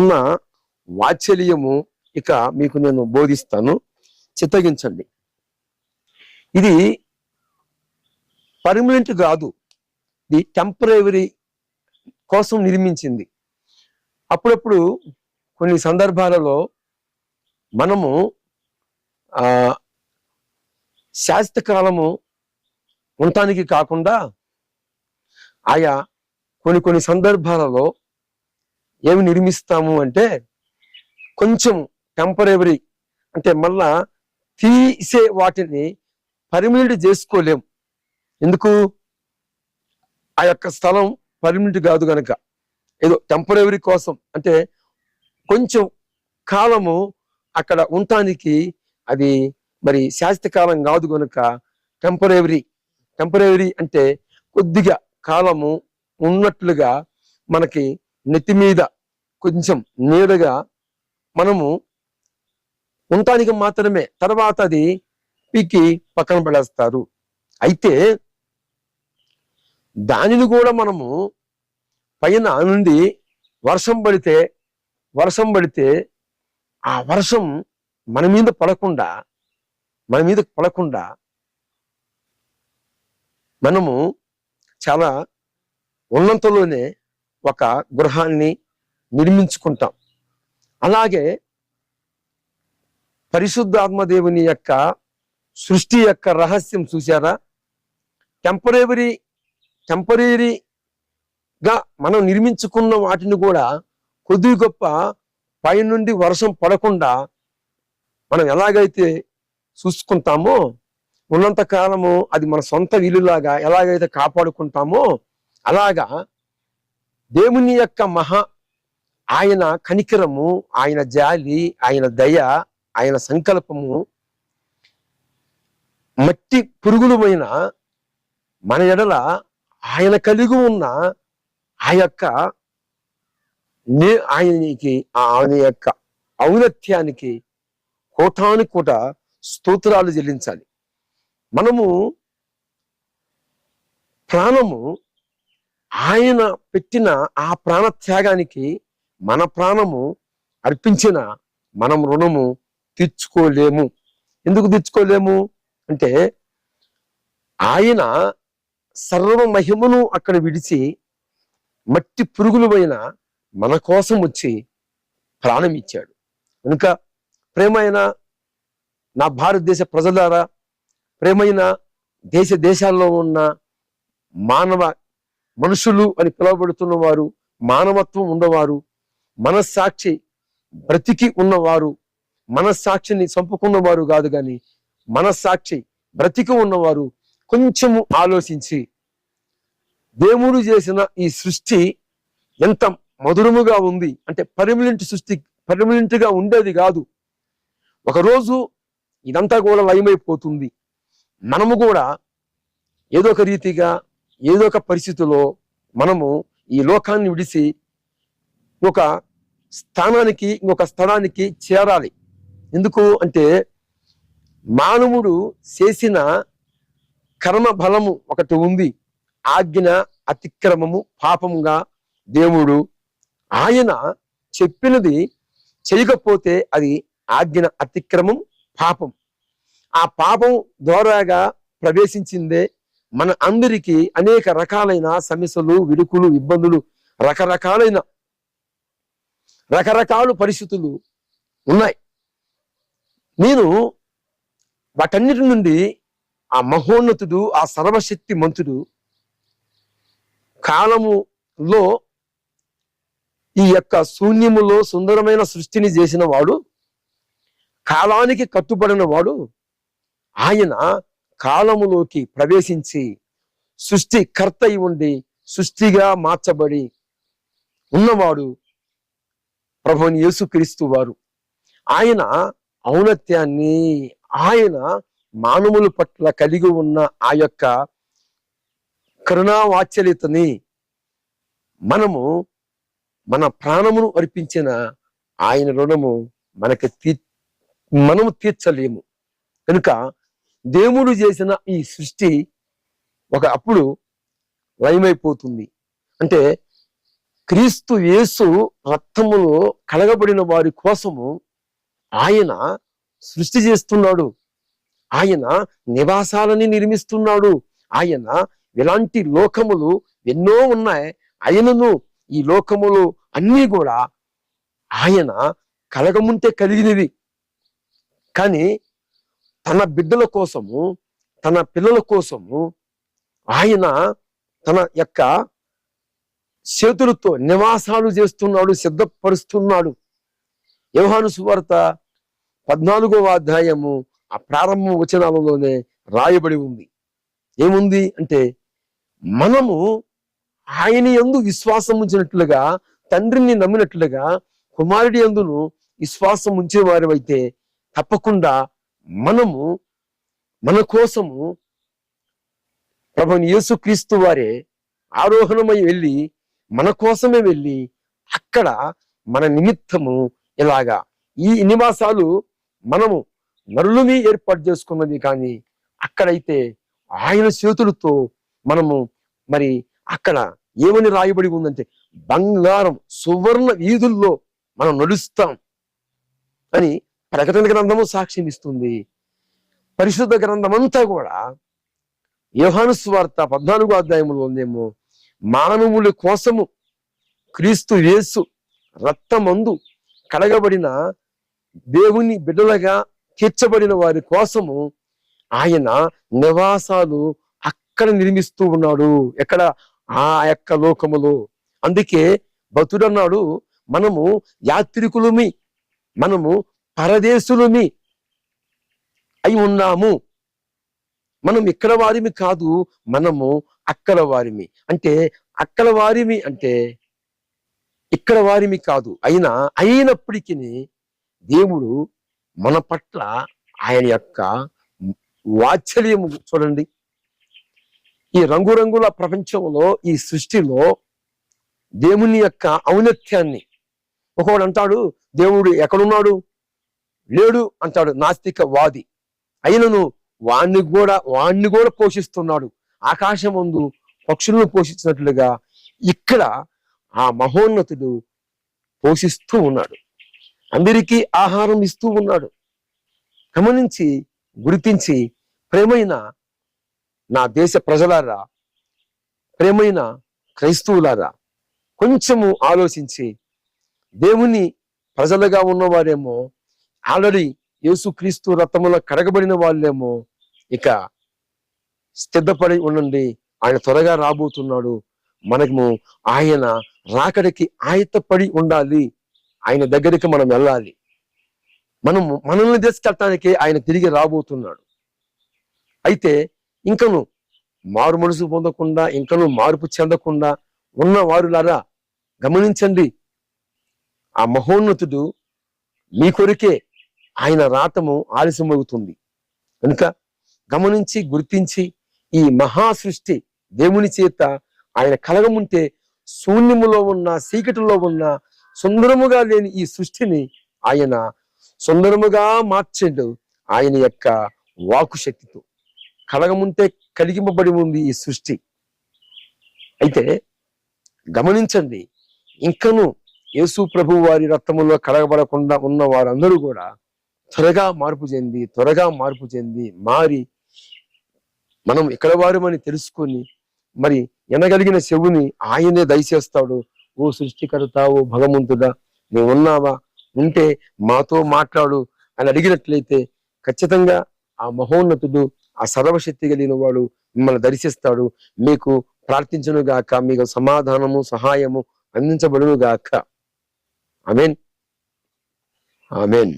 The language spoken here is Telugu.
ఉన్న వాత్సల్యము ఇక మీకు నేను బోధిస్తాను. చిత్తగించండి. ఇది పర్మనెంట్ కాదు. ఇది టెంపరీ కోసం నిర్మించింది. అప్పుడప్పుడు కొన్ని సందర్భాలలో మనము శాస్త్రకాలము ఉండటానికి కాకుండా ఆయా కొన్ని కొన్ని సందర్భాలలో ఏమి నిర్మిస్తాము అంటే కొంచెం టెంపరీ అంటే మళ్ళా తీసే వాటిని పర్మనెంట్ చేసుకోలేము. ఎందుకు? ఆ యొక్క స్థలం పర్మనెంట్ కాదు కనుక ఏదో టెంపరీ కోసం. అంటే కొంచెం కాలము అక్కడ ఉండటానికి అది మరి శాశ్వతకాలం కాదు కనుక టెంపరీ టెంపరీ అంటే కొద్దిగా కాలము ఉన్నట్లుగా మనకి నెత్తి మీద కొంచెం నీడగా మనము ఉండటానికి మాత్రమే తర్వాత అది పీకి పక్కన పడేస్తారు. అయితే దానిని కూడా మనము పైన నుండి వర్షం పడితే వర్షం పడితే ఆ వర్షం మన మీద పడకుండా మన మీద పడకుండా మనము చాలా ఉన్నంతలోనే ఒక గృహాన్ని నిర్మించుకుంటాం. అలాగే పరిశుద్ధాత్మదేవుని యొక్క సృష్టి యొక్క రహస్యం చూసారా టెంపరీ టెంపరీగా మనం నిర్మించుకున్న వాటిని కూడా కొద్ది గొప్ప పైనుండి వర్షం పడకుండా మనం ఎలాగైతే చూసుకుంటామో ఉన్నంత కాలము అది మన సొంత ఇల్లులాగా ఎలాగైతే కాపాడుకుంటామో అలాగా దేవుని యొక్క మహా ఆయన కనికరము ఆయన జాలి ఆయన దయ ఆయన సంకల్పము మట్టి పురుగులమైన మన ఎడల ఆయన కలిగి ఉన్న ఆ యొక్క నే ఆయనకి ఆయన యొక్క ఔన్నత్యానికి కోటాను కోట స్తోత్రాలు చెల్లించాలి. మనము ప్రాణము ఆయన పెట్టిన ఆ ప్రాణ త్యాగానికి మన ప్రాణము అర్పించిన మనం రుణము తీర్చుకోలేము. ఎందుకు తీర్చుకోలేము? అంటే ఆయన సర్వ మహిమను అక్కడ విడిచి మట్టి పురుగులమైన మన కోసం వచ్చి ప్రాణం ఇచ్చాడు. కనుక ప్రేమైన నా భారతదేశ ప్రజలారా ప్రేమైన దేశ దేశాల్లో ఉన్న మానవ మనుషులు అని పిలువబెడుతున్న వారు మానవత్వం ఉన్నవారు మనస్సాక్షి బ్రతికి ఉన్నవారు మనస్సాక్షిని చంపుకున్నవారు కాదు కానీ మనస్సాక్షి బ్రతికి ఉన్నవారు కొంచెము ఆలోచించి దేవుడు చేసిన ఈ సృష్టి ఎంత మధురముగా ఉంది అంటే పర్మనెంట్ సృష్టి పర్మనెంట్గా ఉండేది కాదు. ఒకరోజు ఇదంతా కూడా లయమైపోతుంది. మనము కూడా ఏదో ఒక రీతిగా ఏదో ఒక పరిస్థితిలో మనము ఈ లోకాన్ని విడిసి ఒక స్థానానికి ఇంకొక స్థలానికి చేరాలి. ఎందుకు అంటే మానవుడు చేసిన కర్మ బలము ఒకటి ఉంది. ఆజ్ఞ అతిక్రమము పాపముగా దేవుడు ఆయన చెప్పినది చేయకపోతే అది ఆజ్ఞ అతిక్రమం పాపం. ఆ పాపం ద్వారాగా ప్రవేశించిందే మన అందరికీ అనేక రకాలైన సమస్యలు విడుకులు ఇబ్బందులు రకరకాలైన రకరకాల పరిస్థితులు ఉన్నాయి. నేను వాటన్నిటి నుండి ఆ మహోన్నతుడు ఆ సర్వశక్తి మంతుడు కాలములో ఈ యొక్క శూన్యములో సుందరమైన సృష్టిని చేసిన వాడు కాలానికి కట్టుబడిన వాడు ఆయన కాలములోకి ప్రవేశించి సృష్టి కర్త అయి ఉండి సృష్టిగా మార్చబడి ఉన్నవాడు ప్రభుని యేసుక్రీస్తు వారు. ఆయన ఔన్నత్యాన్ని ఆయన మానవుల పట్ల కలిగి ఉన్న ఆ యొక్క కరుణావాచలితని మనము మన ప్రాణమును అర్పించిన ఆయన రుణము మనకి తీ మనము తీర్చలేము. కనుక దేవుడు చేసిన ఈ సృష్టి ఒక అప్పుడు లయమైపోతుంది. అంటే క్రీస్తు యేసు రక్తములో కలగబడిన వారి కోసము ఆయన సృష్టి చేస్తున్నాడు. ఆయన నివాసాలని నిర్మిస్తున్నాడు. ఆయన ఇలాంటి లోకములు ఎన్నో ఉన్నాయి. ఆయనను ఈ లోకములు అన్నీ కూడా ఆయన కలగముంటే కలిగినవి. కానీ తన బిడ్డల కోసము తన పిల్లల కోసము ఆయన తన యొక్క చేతులతో నివాసాలు చేస్తున్నాడు సిద్ధపరుస్తున్నాడు. యోహాను సువార్త పద్నాలుగవ అధ్యాయము ఆ ప్రారంభ వచనాలలోనే రాయబడి ఉంది. ఏముంది అంటే మనము ఆయన యందు విశ్వాసం ఉంచినట్లుగా తండ్రిని నమ్మినట్లుగా కుమారుడి యందును విశ్వాసం ఉంచే అయితే తప్పకుండా మనము మన కోసము ప్రభుని యేసుక్రీస్తు వారే ఆరోహణమై వెళ్ళి మన కోసమే వెళ్ళి అక్కడ మన నిమిత్తము ఇలాగా. ఈ నివాసాలు మనము నరులని ఏర్పాటు చేసుకున్నది కానీ అక్కడైతే ఆయన చేతులతో మనము మరి అక్కడ ఏమని రాయబడి ఉందంటే బంగారం సువర్ణ వీధుల్లో మనం నడుస్తాం అని ప్రకటన గ్రంథము సాక్ష్యం ఇస్తుంది. పరిశుద్ధ గ్రంథం అంతా కూడా యోహానుస్వార్త పద్నాలుగో అధ్యాయంలో ఉందేమో మానవుల కోసము క్రీస్తు యేసు రక్తమందు కడగబడిన దేవుని బిడ్డలుగా తీర్చబడిన వారి కోసము ఆయన నివాసాలు అక్కడ నిర్మిస్తూ ఉన్నాడు. ఎక్కడ? ఆ యొక్క లోకములో. అందుకే భక్తుడు అన్నాడు మనము యాత్రికులమి మనము పరదేశులమి అయి ఉన్నాము. మనం ఇక్కడ వారిమి కాదు మనము అక్కడ వారిమి. అంటే అక్కడ వారిమి అంటే ఇక్కడ వారిమి కాదు. అయినా అయినప్పటికీ దేవుడు మన పట్ల ఆయన యొక్క వాత్సల్యము చూడండి. ఈ రంగురంగుల ప్రపంచంలో ఈ సృష్టిలో దేవుని యొక్క ఔన్నత్యాన్ని. ఒకవాడు అంటాడు దేవుడు ఎక్కడున్నాడు? లేడు అంటాడు నాస్తిక వాది అయినను వాణ్ణి కూడా వాణ్ణి కూడా పోషిస్తున్నాడు. ఆకాశం ముందు పక్షులను పోషించినట్లుగా ఇక్కడ ఆ మహోన్నతుడు పోషిస్తూ ఉన్నాడు. అందరికీ ఆహారం ఇస్తూ ఉన్నాడు. గమనించి గుర్తించి ప్రేమైన నా దేశ ప్రజలారా ప్రేమైన క్రైస్తవులారా కొంచెము ఆలోచించి దేవుని ప్రజలుగా ఉన్నవారేమో ఆల్రెడీ యేసుక్రీస్తు రథములో కడగబడిన వాళ్ళేమో ఇక సిద్ధపడి ఉండండి. ఆయన త్వరగా రాబోతున్నాడు. మనము ఆయన రాకడికి ఆయత్తపడి ఉండాలి. ఆయన దగ్గరికి మనం వెళ్ళాలి. మనం మనల్ని తీసుకెళ్ళటానికి ఆయన తిరిగి రాబోతున్నాడు. అయితే ఇంకను మారు మనసు పొందకుండా ఇంకను మార్పు చెందకుండా ఉన్న వారులారా గమనించండి. ఆ మహోన్నతుడు మీ కొరికే ఆయన రాతము ఆలస్యమవుతుంది. కనుక గమనించి గుర్తించి ఈ మహా సృష్టి దేవుని చేత ఆయన కలగముంటే శూన్యములో ఉన్న చీకటిలో ఉన్న సుందరముగా లేని ఈ సృష్టిని ఆయన సుందరముగా మార్చిండు ఆయన యొక్క వాకు శక్తితో. కలగముంటే కలిగింపబడి ఉంది ఈ సృష్టి. అయితే గమనించండి ఇంకను యేసు ప్రభు వారి రక్తములో కలగబడకుండా ఉన్న వారందరూ కూడా త్వరగా మార్పు చెంది త్వరగా మార్పు చెంది మారి మనం ఇక్కడ వారమని తెలుసుకొని మరి ఎనగలిగిన శవుని ఆయనే దయచేస్తాడు. ఓ సృష్టికర్త ఓ భగవంతుడా నువ్వు ఉన్నావా ఉంటే మాతో మాట్లాడు అని అడిగినట్లయితే ఖచ్చితంగా ఆ మహోన్నతుడు ఆ సర్వశక్తి కలిగిన వాడు మిమ్మల్ని దర్శిస్తాడు. మీకు ప్రార్థించను గాక మీకు సమాధానము సహాయము అందించబడును గాక ఆమెన్. ఆమెన్.